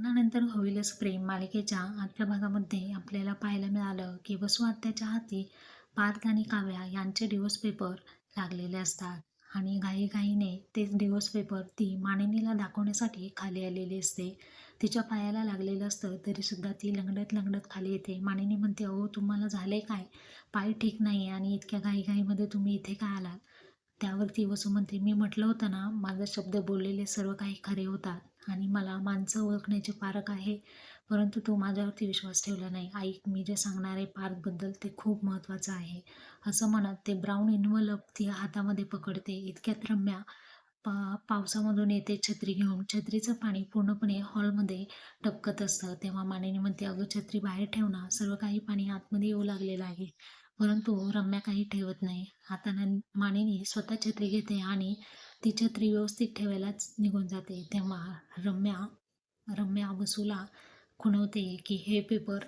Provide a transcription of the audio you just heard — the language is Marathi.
लग्नानंतर होईलच प्रेम मालिकेच्या आजच्या भागामध्ये आपल्याला पाहायला मिळालं की वसू आत्याच्या हाती पार्थ आणि काव्या यांचे डिवोर्स पेपर लागलेले असतात. आणि घाईघाईने तेच डिवोर्स पेपर ती मानिनीला दाखवण्यासाठी खाली आलेली असते. तिच्या पायाला लागलेलं असतं तरीसुद्धा ती लंगडत लंगडत खाली येते. मानिनी म्हणते अहो तुम्हाला झाले काय? पाय ठीक नाही आहे आणि इतक्या घाईघाईमध्ये तुम्ही इथे काय आलात? त्यावरती वसू म्हणते मी म्हटलं होतं ना माझा शब्द बोललेले सर्व काही खरे होतात आणि मला माणसं ओळखण्याचे पारख आहे परंतु तू माझ्यावरती विश्वास ठेवला नाही. आईक मी जे सांगणार आहे पार्कबद्दल ते खूप महत्त्वाचं आहे. असं म्हणत ते ब्राऊन इन्व्हलप ती हातामध्ये पकडते. इतक्यात रम्या पा पावसामधून येते छत्री घेऊन. छत्रीचं पाणी पूर्णपणे हॉलमध्ये टपकत असतं. तेव्हा मानेने म्हणते अगं छत्री बाहेर ठेव ना. सर्व काही पाणी आतमध्ये येऊ लागलेलं आहे. परंतु रम्या काही ठेवत नाही. हाताने मानेने स्वतः छत्री घेते आणि ती छत्री व्यवस्थित ठेवायलाच निघून जाते. तेव्हा रम्या रम्या वसूला खुणवते की हे पेपर